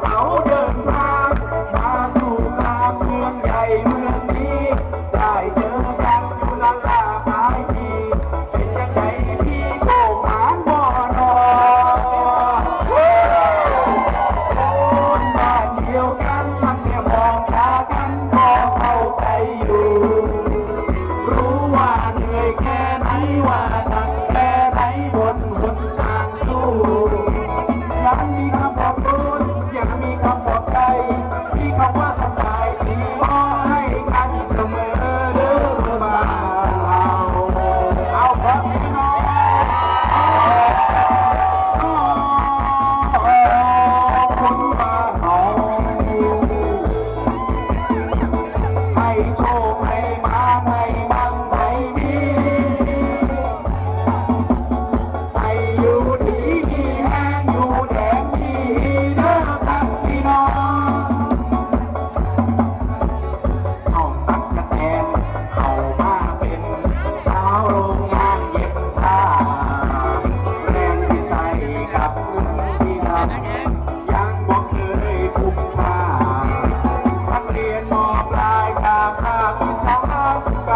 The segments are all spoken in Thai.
Papa.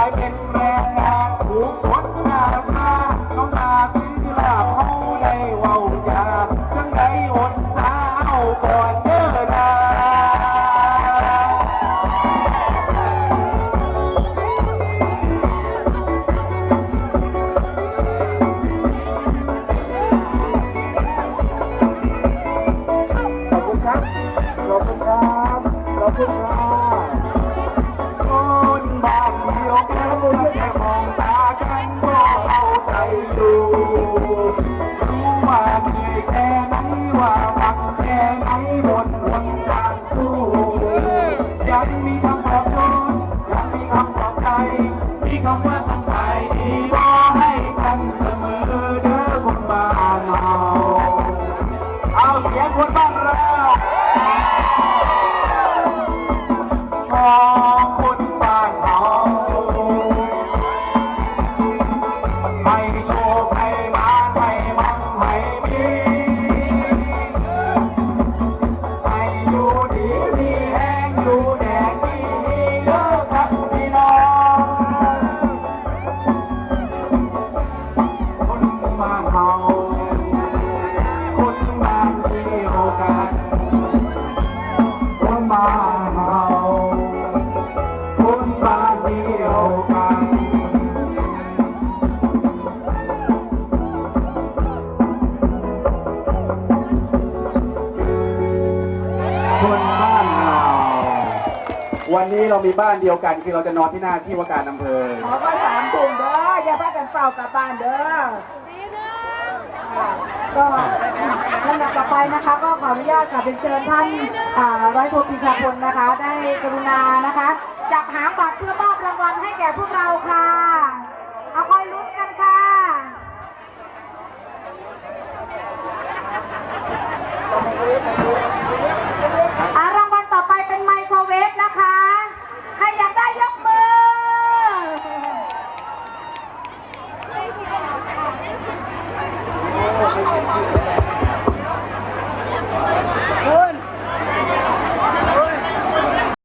ายเป็นแรงงานถูกคนงานมาต้องตาสิลาเขาได้เว้าจาจังไรอดสาเอาก่อนเด้อนาขอบคุณครับ ขอบคุณครับ ขอบคุณครับ ขอบคุณยังมีคำขอบใจ มีคำว่าสบายดีว่าให้กันเสมอเด้อคนบานเราเอาเสียงคนบ้านเรา วันนี้เรามีบ้านเดียวกัน คือเราจะนอนที่หน้าที่ว่าการอำเภอขอก็สามกลุ่มเด้ออย่าพากันเฝ้ากับบ้านเด้อค่ะก็ลำดับต่อไปนะคะ ก็ขออนุญาตค่ะเป็นเชิญท่านอ่าร้อยโทปีชาพลนะคะ ได้กรุณานะคะจัดหาบัตรเพื่อมอบรางวัลให้แก่พวกเราค่ะ